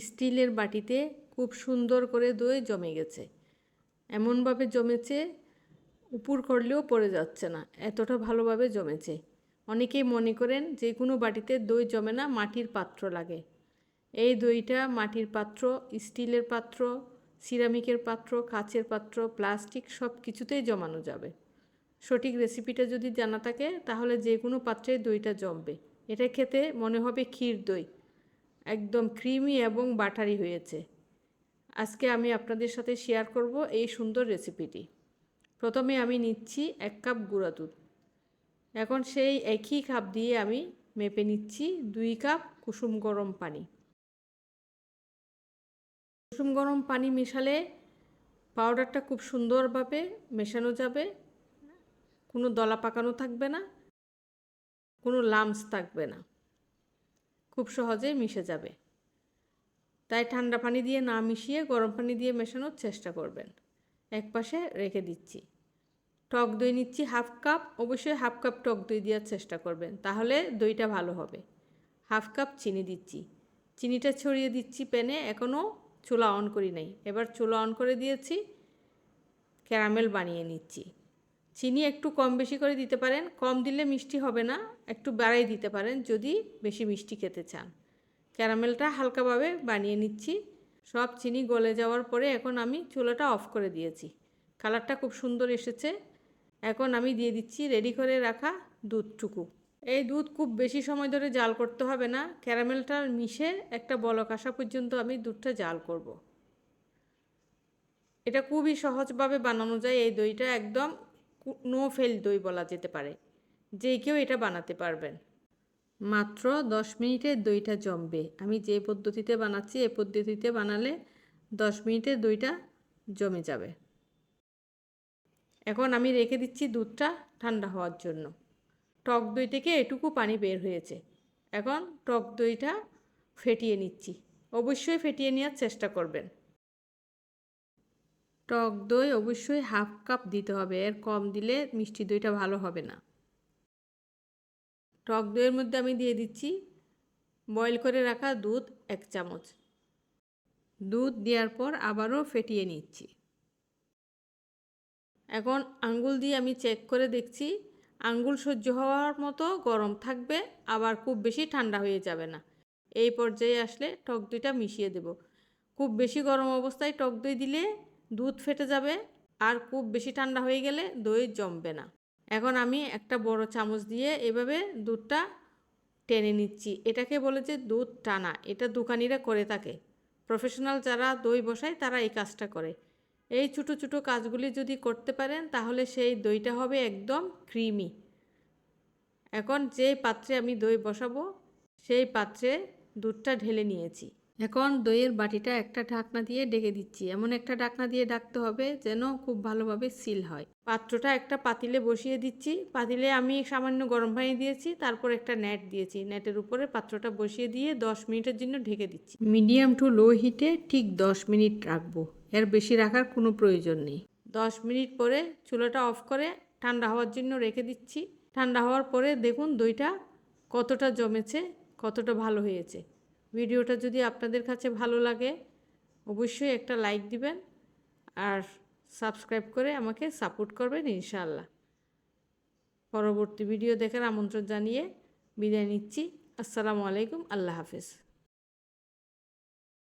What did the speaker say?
স্টিলের বাটিতে খুব সুন্দর করে দই জমে গেছে। এমনভাবে জমেছে, উপর করলেও পড়ে যাচ্ছে না, এতটা ভালোভাবে জমেছে। অনেকেই মনে করেন যে কোনো বাটিতে দই জমে না, মাটির পাত্র লাগে। এই দইটা মাটির পাত্র, স্টিলের পাত্র, সিরামিকের পাত্র, কাচের পাত্র, প্লাস্টিক সব কিছুতেই জমানো যাবে। সঠিক রেসিপিটা যদি জানা থাকে, তাহলে যে কোনো পাত্রে দইটা জমবে। এটা খেতে মনে হবে ক্ষীর দই। একদম ক্রিমি এবং বাটারি হয়েছে। আজকে আমি আপনাদের সাথে শেয়ার করব এই সুন্দর রেসিপিটি প্রথমে আমি নিচ্ছি এক কাপ গুঁড়া দুধ। এখন সেই একই কাপ দিয়ে আমি মেপে নিচ্ছি দুই কাপ কুসুম গরম পানি। কুসুম গরম পানি মেশালে পাউডারটা খুব সুন্দরভাবে মেশানো যাবে। কোনো দলা পাকানো থাকবে না। কোনো লামস থাকবে না। খুব সহজেই মিশে যাবে। তাই ঠান্ডা পানি দিয়ে না মিশিয়ে গরম পানি দিয়ে মেশানোর চেষ্টা করবেন। এক পাশে রেখে দিচ্ছি। টক দই নিচ্ছি হাফ কাপ, অবশ্যই হাফ কাপ টক দই দেওয়ার চেষ্টা করবেন, তাহলে দইটা ভালো হবে। হাফ কাপ চিনি দিচ্ছি। চিনিটা ছড়িয়ে দিচ্ছি প্যানে এখনও চুলা অন করি নাই। এবার চুলা অন করে দিয়েছি, ক্যারামেল বানিয়ে নিচ্ছি। চিনি একটু কম বেশি করে দিতে পারেন। কম দিলে মিষ্টি হবে না, একটু বাড়াই দিতে পারেন যদি বেশি মিষ্টি খেতে চান। ক্যারামেলটা হালকাভাবে বানিয়ে নিচ্ছি। সব চিনি গলে যাওয়ার পরে এখন আমি চুলাটা অফ করে দিয়েছি। কালারটা খুব সুন্দর এসেছে। এখন আমি দিয়ে দিচ্ছি রেডি করে রাখা দুধটুকু। এই দুধ খুব বেশি সময় ধরে জাল করতে হবে না। ক্যারামেলটা মিশে একটা বলক আসা পর্যন্ত আমি দুধটা জাল করব। এটা খুবই সহজভাবে বানানো যায়। এই দইটা একদম নো ফেল দই বলা যেতে পারে। যে কেউ এটা বানাতে পারবেন। মাত্র দশ মিনিটে দইটা জমবে। আমি যে পদ্ধতিতে বানাচ্ছি, এ পদ্ধতিতে বানালে দশ মিনিটে দইটা জমে যাবে। এখন আমি রেখে দিচ্ছি দুধটা ঠান্ডা হওয়ার জন্য। টক দই থেকে এটুকু পানি বের হয়েছে। এখন টক দইটা ফেটিয়ে নিচ্ছি। অবশ্যই ফেটিয়ে নেওয়ার চেষ্টা করবেন। টক দই অবশ্যই হাফ কাপ দিতে হবে। এর কম দিলে মিষ্টি দইটা ভালো হবে না। টক দইয়ের মধ্যে আমি দিয়ে দিচ্ছি বয়েল করে রাখা দুধ এক চামচ। দুধ দেওয়ার পর আবারও ফেটিয়ে নিচ্ছি। এখন আঙ্গুল দিয়ে আমি চেক করে দেখছি, আঙ্গুল সহ্য হওয়ার মতো গরম থাকবে, আবার খুব বেশি ঠান্ডা হয়ে যাবে না। এই পর্যায়ে আসলে টক দইটা মিশিয়ে দেব। খুব বেশি গরম অবস্থায় টক দই দিলে দুধ ফেটে যাবে আর খুব বেশি ঠান্ডা হয়ে গেলে দই জমবে না। এখন আমি একটা বড় চামচ দিয়ে এভাবে দুধটা টেনে নিচ্ছি। এটাকে বলে যে দুধ টানা। এটা দোকানিরা করে থাকে। প্রফেশনাল যারা দই বসায়, তারা এই কাজটা করে। এই ছোটো ছোটো কাজগুলি যদি করতে পারেন, তাহলে সেই দইটা হবে একদম ক্রিমি। এখন যে পাত্রে আমি দই বসাবো, সেই পাত্রে দুধটা ঢেলে নিয়েছি। এখন দইয়ের বাটিটা একটা ঢাকনা দিয়ে ডেকে দিচ্ছি। এমন একটা ঢাকনা দিয়ে ডাকতে হবে যেন খুব ভালোভাবে সিল হয়। পাত্রটা একটা পাতিলে বসিয়ে দিচ্ছি। পাতিলে আমি সামান্য গরম পানি দিয়েছি, তারপর একটা নেট দিয়েছি। নেটের উপরে পাত্রটা বসিয়ে দিয়ে দশ মিনিটের জন্য ঢেকে দিচ্ছি। মিডিয়াম টু লো হিটে ঠিক দশ মিনিট রাখব। এর বেশি রাখার কোনো প্রয়োজন নেই। দশ মিনিট পরে চুলাটা অফ করে ঠান্ডা হওয়ার জন্য রেখে দিচ্ছি। ঠান্ডা হওয়ার পরে দেখুন দইটা কতটা জমেছে, কতটা ভালো হয়েছে। ভিডিওটা যদি আপনাদের কাছে ভালো লাগে, অবশ্যই একটা লাইক দিবেন আর সাবস্ক্রাইব করে আমাকে সাপোর্ট করবেন ইনশাআল্লাহ। পরবর্তী ভিডিও দেখার আমন্ত্রণ জানিয়ে বিদায় নিচ্ছি। আসসালামু আলাইকুম, আল্লাহ হাফেজ।